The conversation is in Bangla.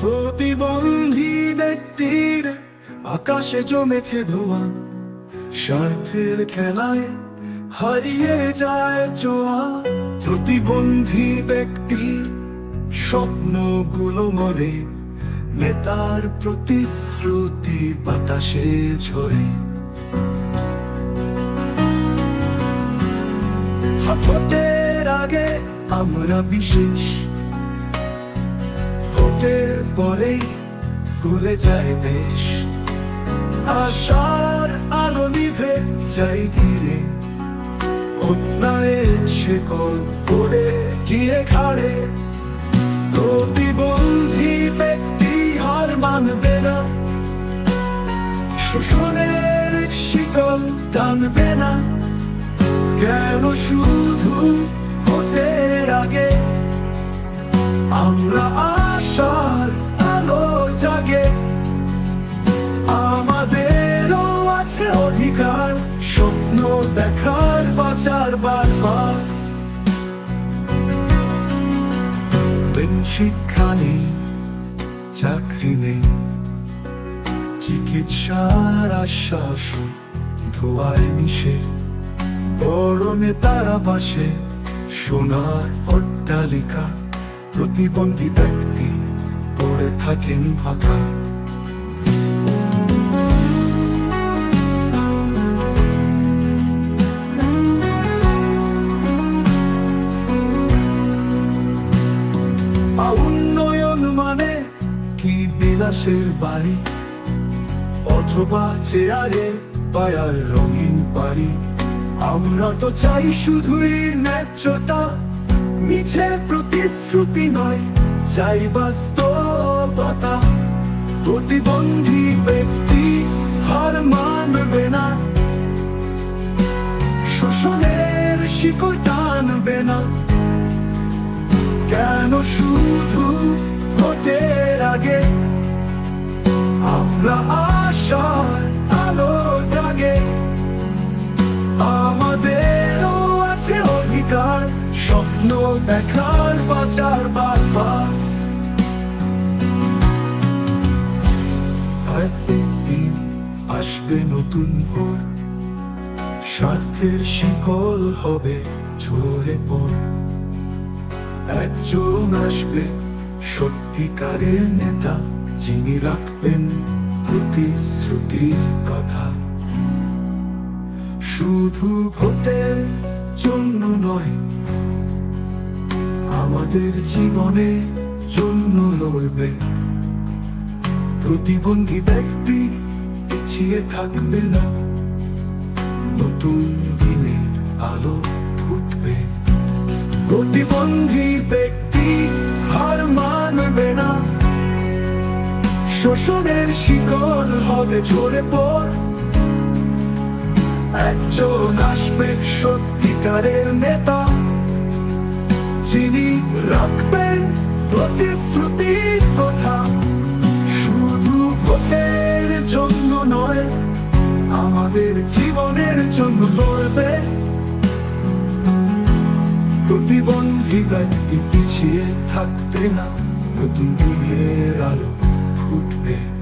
প্রতিবন্ধী ব্যক্তির আকাশে জমেছে ধোয়া। স্বার্থের খেলায় হারিয়ে যায় চোয়া প্রতিবন্ধী ব্যক্তি স্বপ্নগুলো মরে, নেতার প্রতিশ্রুতি বাতাসে ঝরে। আগে আমরা বিশেষ পরেই ভুলে যায় দেশ আশার আলো নিভে যাই ধীরে। অন্যায়ের শেকল পড়ে গিয়ে খাড়ে। প্রতিবন্ধী ব্যক্তি হার মানবে না। শোষণের শিকল টানবে না। কেন শুধু ভোটের আগে আমরা দেখার বাঁচার বারবার। বিন শিক্ষা নেই, চাকরি নেই, চিকিৎসার আশ্বাস ধোয়ায় মিশে। বড় নেতারা পাশে সোনার অট্টালিকা, প্রতিবন্ধী ব্যক্তি পড়ে থাকেন ফাঁকা। উন্নয়ন মানে কি বিলাসের বাড়ি? অথবা চেয়ারে পায়ার রঙিন বাড়ি আমরা তো চাই শুধুই ন্যায্যতা, মিছে প্রতিশ্রুতি নয়, চাই বাস্তবতা। প্রতিবন্ধী ব্যক্তি হার মানবে না। শোষণের শিকড় কেন শুধু ভোটের আগে? আমরা আশার আলো জাগে। আমাদেরও আছে অধিকার, স্বপ্ন দেখার বাঁচার বারবার। একদিন আসবে নতুন ভোর স্বার্থের শিকল হবে ঝরে পড়। একজন আসবে সত্যিকারের নেতা, যিনি রাখবেন প্রতিশ্রুতির কথা। শুধু ভোটের জন্য নয়, আমাদের জীবনে জন্য লড়বে। প্রতিবন্ধী ব্যক্তি পিছিয়ে থাকবে না, নতুন দিনের আলো ফুটবে। প্রতিবন্ধী ব্যক্তি হার মানবে না। শোষণের শিকল হবে ঝরে পড় একজন আসবে সত্যিকারের নেতা। যিনি রাখবেন প্রতিশ্রুতির কথা। শুধু ভোটের জন্য নয়, আমাদের জীবনের জন্য লড়বে প্রতিবন্ধী ব্যক্তি পিছিয়ে থাকবে না। নতুন দিনের আলো ফুটবে।